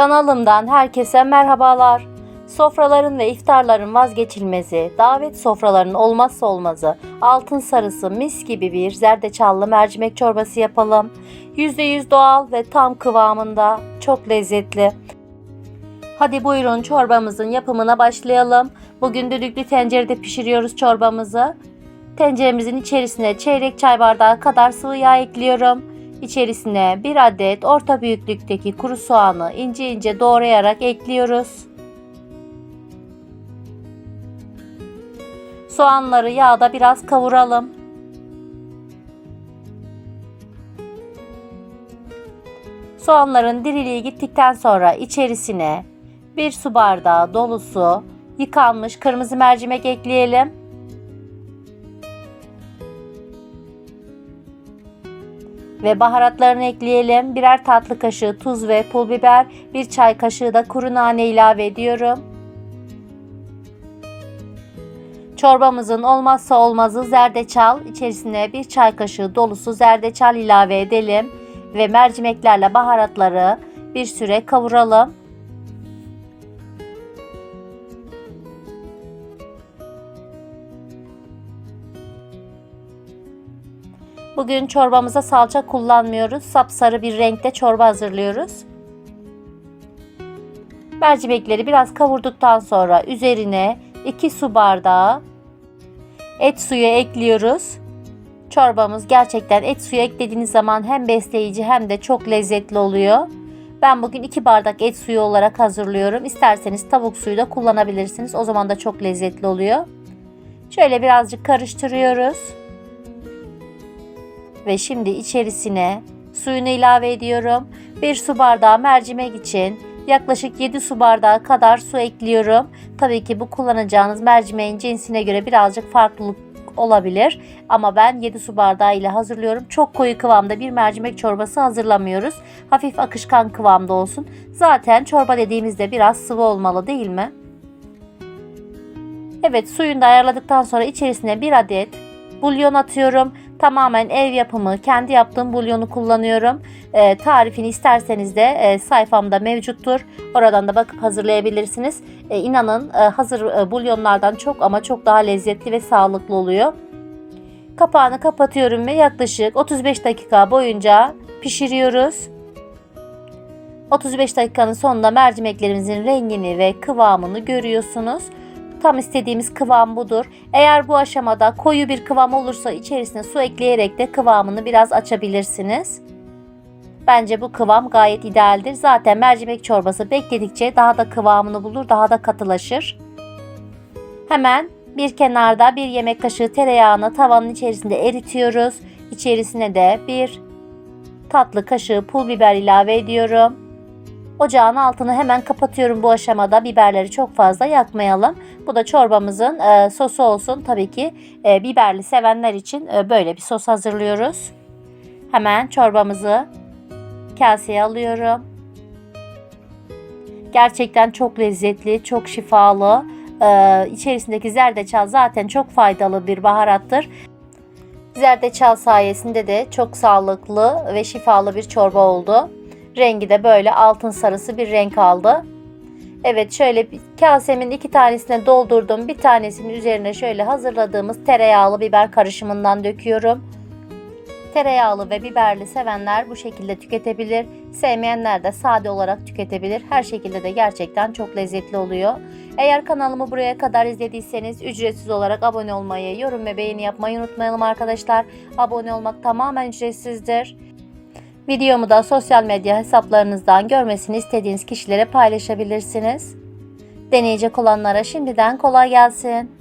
Kanalımdan herkese merhabalar. Sofraların ve iftarların vazgeçilmezi, davet sofralarının olmazsa olmazı, altın sarısı mis gibi bir zerdeçallı mercimek çorbası yapalım. %100 doğal ve tam kıvamında, çok lezzetli. Hadi buyurun çorbamızın yapımına başlayalım. Bugün düdüklü tencerede pişiriyoruz çorbamızı. Tenceremizin içerisine çeyrek çay bardağı kadar sıvı yağ ekliyorum. İçerisine bir adet orta büyüklükteki kuru soğanı ince ince doğrayarak ekliyoruz. Soğanları yağda biraz kavuralım. Soğanların diriliği gittikten sonra içerisine bir su bardağı dolusu yıkanmış kırmızı mercimek ekleyelim. Ve baharatlarını ekleyelim. Birer tatlı kaşığı tuz ve pul biber, bir çay kaşığı da kuru nane ilave ediyorum. Çorbamızın olmazsa olmazı zerdeçal. İçerisine bir çay kaşığı dolusu zerdeçal ilave edelim ve mercimeklerle baharatları bir süre kavuralım. Bugün çorbamıza salça kullanmıyoruz. Sapsarı bir renkte çorba hazırlıyoruz. Mercimekleri biraz kavurduktan sonra üzerine 2 su bardağı et suyu ekliyoruz. Çorbamız gerçekten et suyu eklediğiniz zaman hem besleyici hem de çok lezzetli oluyor. Ben bugün 2 bardak et suyu olarak hazırlıyorum. İsterseniz tavuk suyu da kullanabilirsiniz. O zaman da çok lezzetli oluyor. Şöyle birazcık karıştırıyoruz. Ve şimdi içerisine suyunu ilave ediyorum. 1 su bardağı mercimek için yaklaşık 7 su bardağı kadar su ekliyorum. Tabii ki bu kullanacağınız mercimeğin cinsine göre birazcık farklılık olabilir. Ama ben 7 su bardağı ile hazırlıyorum. Çok koyu kıvamda bir mercimek çorbası hazırlamıyoruz. Hafif akışkan kıvamda olsun. Zaten çorba dediğimizde biraz sıvı olmalı değil mi? Evet suyunu da ayarladıktan sonra içerisine bir adet bulyon atıyorum. Tamamen ev yapımı, kendi yaptığım bulyonu kullanıyorum. E, tarifini isterseniz de e, sayfamda mevcuttur. Oradan da bakıp hazırlayabilirsiniz. E, inanın e, hazır e, bulyonlardan çok ama çok daha lezzetli ve sağlıklı oluyor. Kapağını kapatıyorum ve yaklaşık 35 dakika boyunca pişiriyoruz. 35 dakikanın sonunda mercimeklerimizin rengini ve kıvamını görüyorsunuz. Tam istediğimiz kıvam budur. Eğer bu aşamada koyu bir kıvam olursa içerisine su ekleyerek de kıvamını biraz açabilirsiniz. Bence bu kıvam gayet idealdir. Zaten mercimek çorbası bekledikçe daha da kıvamını bulur, daha da katılaşır. Hemen bir kenarda bir yemek kaşığı tereyağını tavanın içerisinde eritiyoruz. İçerisine de bir tatlı kaşığı pul biber ilave ediyorum. Ocağın altını hemen kapatıyorum bu aşamada. Biberleri çok fazla yakmayalım. Bu da çorbamızın e, sosu olsun. Tabii ki e, biberli sevenler için e, böyle bir sos hazırlıyoruz. Hemen çorbamızı kaseye alıyorum. Gerçekten çok lezzetli, çok şifalı. Ee, içerisindeki zerdeçal zaten çok faydalı bir baharattır. Zerdeçal sayesinde de çok sağlıklı ve şifalı bir çorba oldu. Rengi de böyle altın sarısı bir renk aldı. Evet şöyle bir kasemin iki tanesine doldurdum. Bir tanesinin üzerine şöyle hazırladığımız tereyağlı biber karışımından döküyorum. Tereyağlı ve biberli sevenler bu şekilde tüketebilir. Sevmeyenler de sade olarak tüketebilir. Her şekilde de gerçekten çok lezzetli oluyor. Eğer kanalımı buraya kadar izlediyseniz ücretsiz olarak abone olmayı, yorum ve beğeni yapmayı unutmayalım arkadaşlar. Abone olmak tamamen ücretsizdir. Videomu da sosyal medya hesaplarınızdan görmesini istediğiniz kişilere paylaşabilirsiniz. Deneyecek olanlara şimdiden kolay gelsin.